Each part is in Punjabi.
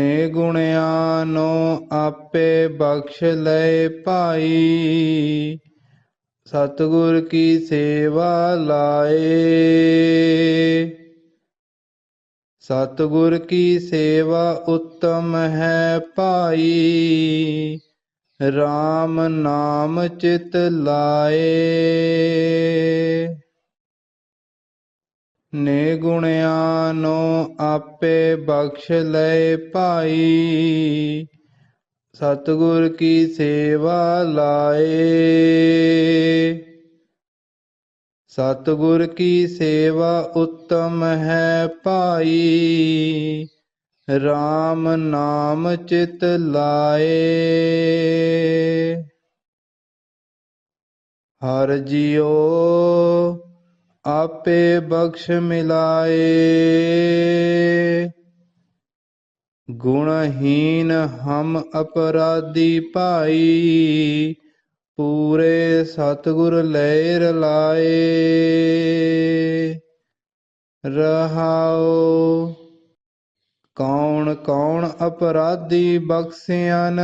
ਨੇ ਨੂੰ ਆਪੇ ਬਖਸ਼ ਲੈ ਭਾਈ। ਸਤਿਗੁਰ ਕੀ ਸੇਵਾ ਲਾਏ। ਸਤਿਗੁਰ ਕੀ ਸੇਵਾ ਉੱਤਮ ਹੈ ਭਾਈ। RAM ਨਾਮ ਚਿਤ ਲਾਏ। ਨੇ ਗੁਣਿਆਨੋ ਆਪੇ ਬਖਸ਼ ਲੈ ਭਾਈ। ਸਤਿਗੁਰ ਕੀ ਸੇਵਾ ਲਾਏ। ਸਤਿਗੁਰ ਕੀ ਸੇਵਾ ਉੱਤਮ ਹੈ ਭਾਈ। RAM ਨਾਮ ਚਿਤ ਲਾਏ। ਹਰ ਜਿਉ ਆਪੇ ਬਖਸ਼ ਮਿਲਾਏ। ਗੁਣਹੀਨ ਹਮ ਅਪਰਾਧੀ ਭਾਈ, ਪੂਰੇ ਸਤਿਗੁਰ ਲੈ ਰਲਾਏ ਰਹਾਉ, ਕੌਣ ਕੌਣ ਅਪਰਾਧੀ ਬਖਸਿਆਨ?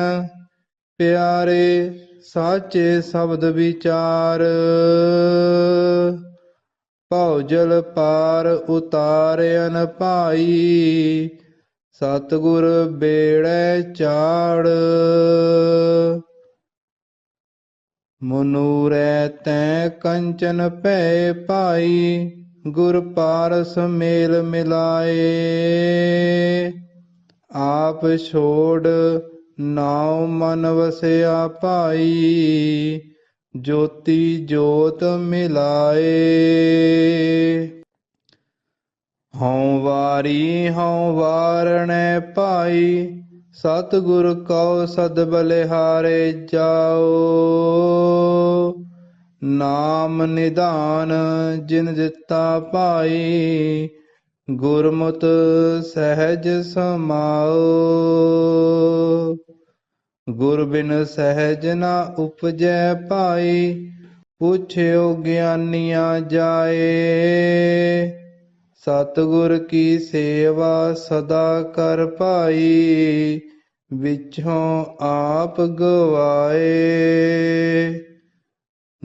ਪਿਆਰੇ, ਸਾਚੇ ਸ਼ਬਦ ਵਿਚਾਰ। ਭਉਜਲ ਪਾਰ ਉਤਾਰਿਆਨ ਭਾਈ, ਸਤਿਗੁਰ ਬੇੜੈ ਚਾੜ। ਮਨੂਰੈ ਤੈ ਕੰਚਨ ਭੈ ਭਾਈ, ਗੁਰ ਪਾਰਸ ਮੇਲ ਮਿਲਾਏ। ਆਪ ਛੋੜ ਨਾਉ ਮਨ ਵਸਿਆ ਭਾਈ ਜੋਤੀ ਜੋਤ ਮਿਲਾਏ। ਹਉ ਵਾਰੀ ਹਉ ਵਾਰਣੈ ਭਾਈ, ਸਤਿਗੁਰ ਕਉ ਸਦ ਬਲਿਹਾਰੇ ਜਾਓ। ਨਾਮ ਨਿਧਾਨ ਜਿਨ ਦਿੱਤਾ ਭਾਈ ਗੁਰਮੁਤ ਸਹਿਜ ਸਮਾਓ। ਗੁਰ ਬਿਨ ਸਹਿਜ ਨਾ ਉਪਜੈ ਭਾਈ, ਪੁੱਛਿਓ ਗਿਆਨੀਆਂ ਜਾਏ। ਸਤਿਗੁਰ ਕੀ ਸੇਵਾ ਸਦਾ ਕਰ ਭਾਈ, ਵਿਚੋਂ ਆਪ ਗਵਾਏ।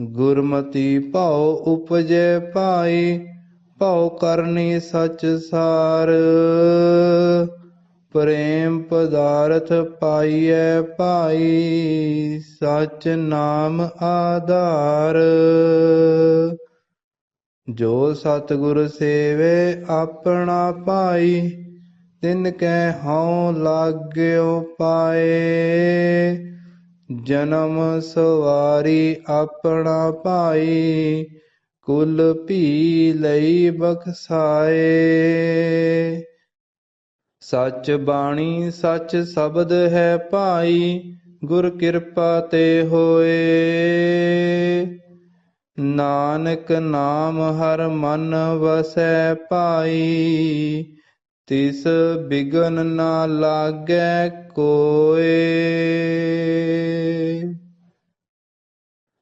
ਗੁਰਮਤੀ ਭਉ ਉਪਜੈ ਭਾਈ, ਭਉ ਕਰਨੀ ਸਚ ਸਾਰ। ਪ੍ਰੇਮ ਪਦਾਰਥ ਪਾਈਐ ਭਾਈ, ਸਚ ਨਾਮ ਆਧਾਰ। ਜੋ ਸਤਿਗੁਰ ਸੇਵੇ ਆਪਣਾ ਭਾਈ, ਤਿਨ ਕੈ ਹਉ ਲਾਗਿਓ ਪਾਏ। ਜਨਮ ਸਵਾਰੀ ਆਪਣਾ ਭਾਈ, ਕੁਲ ਭੀ ਲਈ ਬਖਸਾਏ। ਸਚ ਬਾਣੀ ਸਚ ਸ਼ਬਦ ਹੈ ਭਾਈ, ਗੁਰ ਕਿਰਪਾ ਤੇ ਹੋਏ। ਨਾਨਕ ਨਾਮ ਹਰ ਮਨ ਵਸੈ ਭਾਈ, ਤਿਸ ਬਿਗਨ ਨਾ ਲਾਗੈ ਕੋਏ।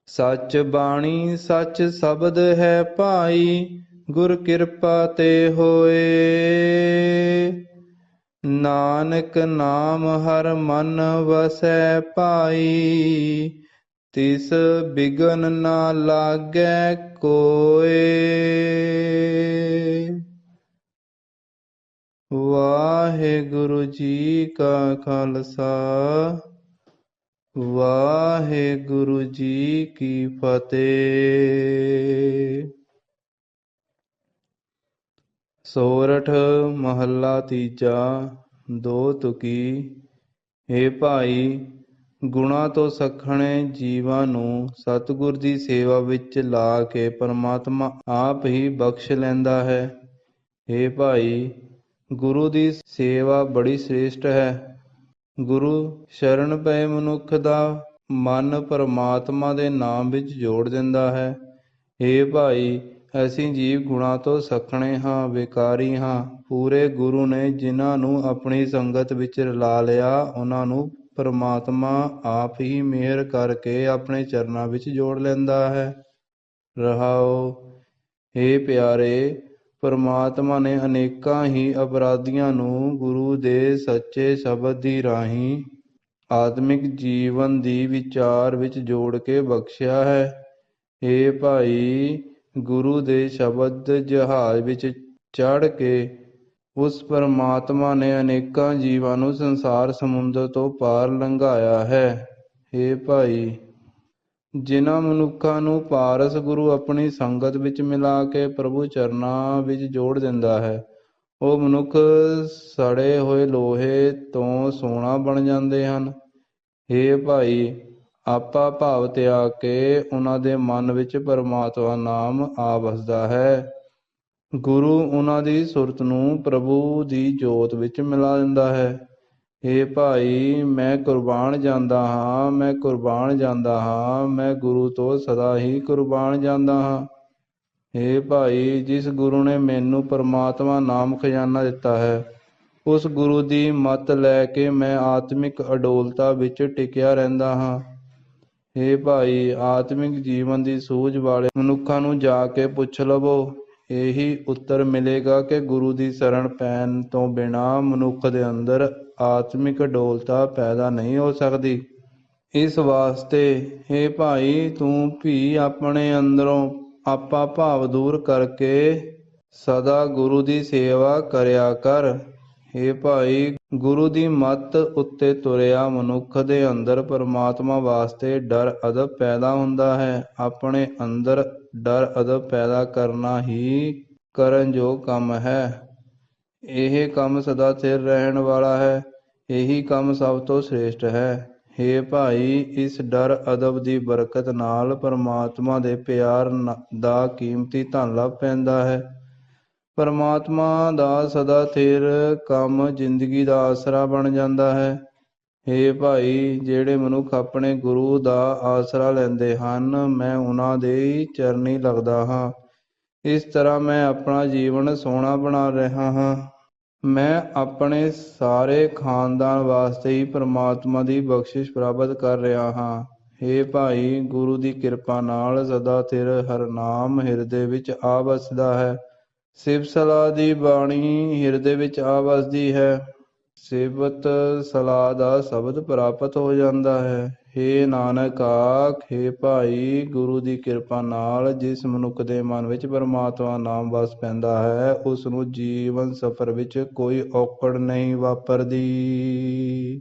ਸਚ ਬਾਣੀ ਸਚ ਸ਼ਬਦ ਹੈ ਭਾਈ, ਗੁਰ ਕਿਰਪਾ ਤੇ ਹੋਏ। ਨਾਨਕ ਨਾਮ ਹਰ ਮਨ ਵਸੈ ਭਾਈ, ਤਿਸ ਬਿਗਨ ਨਾ ਲਾਗੈ ਕੋਏ। ਵਾਹਿਗੁਰੂ ਜੀ ਕਾ ਖਾਲਸਾ, ਵਾਹਿਗੁਰੂ ਜੀ ਕੀ ਫਤਿਹ। ਸੋਰਠ ਮਹੱਲਾ ਤੀਜਾ, ਦੋ ਤੁਕੀ। ਹੇ ਭਾਈ, ਗੁਣਾ ਤੋਂ ਸਖਣੇ ਜੀਵਾਂ ਨੂੰ ਸਤਿਗੁਰ ਦੀ ਸੇਵਾ ਵਿੱਚ ਲਾ ਕੇ ਪਰਮਾਤਮਾ ਆਪ ਹੀ ਬਖਸ਼ ਲੈਂਦਾ ਹੈ। ਹੇ ਭਾਈ, ਗੁਰੂ ਦੀ ਸੇਵਾ ਬੜੀ ਸ੍ਰੇਸ਼ਟ ਹੈ। ਗੁਰੂ ਸ਼ਰਨ ਪਏ ਮਨੁੱਖ ਦਾ ਮਨ ਪਰਮਾਤਮਾ ਦੇ ਨਾਮ ਵਿੱਚ ਜੋੜ ਦਿੰਦਾ ਹੈ। ਏ ਭਾਈ ਅਸੀਂ ਜੀਵ ਗੁਣਾ ਤੋਂ ਸਖਣੇ ਹਾਂ, ਵਿਕਾਰੀ ਹਾਂ। ਪੂਰੇ ਗੁਰੂ ਨੇ ਜਿਨ੍ਹਾਂ ਨੂੰ ਆਪਣੀ ਸੰਗਤ ਵਿੱਚ ਰਲਾ ਲਿਆ, ਉਹਨਾਂ ਨੂੰ ਪਰਮਾਤਮਾ ਆਪ ਹੀ ਮਿਹਰ ਕਰਕੇ ਆਪਣੇ ਚਰਨਾਂ ਵਿੱਚ ਜੋੜ ਲੈਂਦਾ ਹੈ। ਰਹਾਓ ਏ ਪਿਆਰੇ, ਪਰਮਾਤਮਾ ਨੇ ਅਨੇਕਾਂ ਹੀ ਅਪਰਾਧੀਆਂ ਨੂੰ ਗੁਰੂ ਦੇ ਸੱਚੇ ਸ਼ਬਦ ਦੀ ਰਾਹੀਂ ਆਤਮਿਕ ਜੀਵਨ ਦੀ ਵਿਚਾਰ ਵਿੱਚ ਜੋੜ ਕੇ ਬਖਸ਼ਿਆ ਹੈ। ਏ ਭਾਈ ਗੁਰੂ ਦੇ ਸ਼ਬਦ ਜਹਾਜ਼ ਵਿੱਚ ਚੜ੍ਹ ਕੇ ਉਸ ਪਰਮਾਤਮਾ ਨੇ ਅਨੇਕਾਂ ਜੀਵਾਂ ਨੂੰ ਸੰਸਾਰ ਸਮੁੰਦਰ ਤੋਂ ਪਾਰ ਲੰਘਾਇਆ ਹੈ। ਏ ਭਾਈ, ਜਿਨ੍ਹਾਂ ਮਨੁੱਖਾਂ ਨੂੰ ਪਾਰਸ ਗੁਰੂ ਆਪਣੀ ਸੰਗਤ ਵਿੱਚ ਮਿਲਾ ਕੇ ਪ੍ਰਭੂ ਚਰਨਾਂ ਵਿੱਚ ਜੋੜ ਦਿੰਦਾ ਹੈ, ਉਹ ਮਨੁੱਖ ਸੜੇ ਹੋਏ ਲੋਹੇ ਤੋਂ ਸੋਨਾ ਬਣ ਜਾਂਦੇ ਹਨ। ਏ ਭਾਈ ਆਪਾ ਭਾਵ ਤਿਆਗ ਕੇ ਉਹਨਾਂ ਦੇ ਮਨ ਵਿੱਚ ਪਰਮਾਤਮਾ ਨਾਮ ਆ ਵਸਦਾ ਹੈ। ਗੁਰੂ ਉਹਨਾਂ ਦੀ ਸੁਰਤ ਨੂੰ ਪ੍ਰਭੂ ਦੀ ਜੋਤ ਵਿੱਚ ਮਿਲਾ ਦਿੰਦਾ ਹੈ। ਏ ਭਾਈ, ਮੈਂ ਕੁਰਬਾਨ ਜਾਂਦਾ ਹਾਂ, ਮੈਂ ਕੁਰਬਾਨ ਜਾਂਦਾ ਹਾਂ, ਮੈਂ ਗੁਰੂ ਤੋਂ ਸਦਾ ਹੀ ਕੁਰਬਾਨ ਜਾਂਦਾ ਹਾਂ। ਏ ਭਾਈ, ਜਿਸ ਗੁਰੂ ਨੇ ਮੈਨੂੰ ਪਰਮਾਤਮਾ ਨਾਮ ਖਜ਼ਾਨਾ ਦਿੱਤਾ ਹੈ, ਉਸ ਗੁਰੂ ਦੀ ਮੱਤ ਲੈ ਕੇ ਮੈਂ ਆਤਮਿਕ ਅਡੋਲਤਾ ਵਿੱਚ ਟਿਕਿਆ ਰਹਿੰਦਾ ਹਾਂ। ਏ ਭਾਈ, ਆਤਮਿਕ ਜੀਵਨ ਦੀ ਸੂਝ ਵਾਲੇ ਮਨੁੱਖਾਂ ਨੂੰ ਜਾ ਕੇ ਪੁੱਛ ਲਵੋ। ਇਹੀ ਉੱਤਰ ਮਿਲੇਗਾ ਕਿ ਗੁਰੂ ਦੀ ਸ਼ਰਣ ਪੈਣ ਤੋਂ ਬਿਨਾਂ ਮਨੁੱਖ ਦੇ ਅੰਦਰ ਆਤਮਿਕ ਡੋਲਤਾ ਪੈਦਾ ਨਹੀਂ ਹੋ ਸਕਦੀ। ਇਸ ਵਾਸਤੇ ਏ ਭਾਈ, ਤੂੰ ਵੀ ਆਪਣੇ ਅੰਦਰੋਂ ਆਪਾ ਭਾਵ ਦੂਰ ਕਰਕੇ ਸਦਾ ਗੁਰੂ ਦੀ ਸੇਵਾ ਕਰਿਆ ਕਰ। ਹੇ ਭਾਈ, ਗੁਰੂ ਦੀ ਮੱਤ ਉੱਤੇ ਤੁਰਿਆ ਮਨੁੱਖ ਦੇ ਅੰਦਰ ਪਰਮਾਤਮਾ ਵਾਸਤੇ ਡਰ ਅਦਬ ਪੈਦਾ ਹੁੰਦਾ ਹੈ। ਆਪਣੇ ਅੰਦਰ ਡਰ ਅਦਬ ਪੈਦਾ ਕਰਨਾ ਹੀ ਕਰਨ ਜੋ ਕੰਮ ਹੈ। ਇਹ ਕੰਮ ਸਦਾ ਸਥਿਰ ਰਹਿਣ ਵਾਲਾ ਹੈ। ਇਹੀ ਕੰਮ ਸਭ ਤੋਂ ਸ੍ਰੇਸ਼ਟ ਹੈ। ਹੇ ਭਾਈ, ਇਸ ਡਰ ਅਦਬ ਦੀ ਬਰਕਤ ਨਾਲ ਪਰਮਾਤਮਾ ਦੇ ਪਿਆਰ ਨ- ਦਾ ਕੀਮਤੀ ਧਨ ਲੱਭ ਪੈਂਦਾ ਹੈ। ਪਰਮਾਤਮਾ ਦਾ ਸਦਾ ਥਿਰ ਕੰਮ ਜ਼ਿੰਦਗੀ ਦਾ ਆਸਰਾ ਬਣ ਜਾਂਦਾ ਹੈ। ਹੇ ਭਾਈ, ਜਿਹੜੇ ਮਨੁੱਖ ਆਪਣੇ ਗੁਰੂ ਦਾ ਆਸਰਾ ਲੈਂਦੇ ਹਨ, ਮੈਂ ਉਹਨਾਂ ਦੇ ਹੀ ਚਰਨੀ ਲੱਗਦਾ ਹਾਂ। ਇਸ ਤਰ੍ਹਾਂ ਮੈਂ ਆਪਣਾ ਜੀਵਨ ਸੋਹਣਾ ਬਣਾ ਰਿਹਾ ਹਾਂ। ਮੈਂ ਆਪਣੇ ਸਾਰੇ ਖਾਨਦਾਨ ਵਾਸਤੇ ਹੀ ਪ੍ਰਮਾਤਮਾ ਦੀ ਬਖਸ਼ਿਸ਼ ਪ੍ਰਾਪਤ ਕਰ ਰਿਹਾ ਹਾਂ। ਹੇ ਭਾਈ, ਗੁਰੂ ਦੀ ਕਿਰਪਾ ਨਾਲ ਸਦਾ ਸਿਰ ਹਰਨਾਮ ਹਿਰਦੇ ਵਿੱਚ ਆ ਵਸਦਾ ਹੈ। ਸਿਵ ਸਲਾਹ ਦੀ ਬਾਣੀ ਹਿਰਦੇ ਵਿੱਚ ਆ ਵਸਦੀ ਹੈ। ਸਿਵਤ ਸਲਾਹ ਦਾ ਸ਼ਬਦ ਪ੍ਰਾਪਤ ਹੋ ਜਾਂਦਾ ਹੈ। ਹੇ ਨਾਨਕ ਆਖੇ ਭਾਈ, ਗੁਰੂ ਦੀ ਕਿਰਪਾ ਨਾਲ ਜਿਸ ਮਨੁੱਖ ਦੇ ਮਨ ਵਿੱਚ ਪਰਮਾਤਮਾ ਨਾਮ ਵਸ ਪੈਂਦਾ ਹੈ ਉਸ ਨੂੰ ਜੀਵਨ ਸਫਰ ਵਿੱਚ ਕੋਈ ਔਕੜ ਨਹੀਂ ਵਾਪਰਦੀ।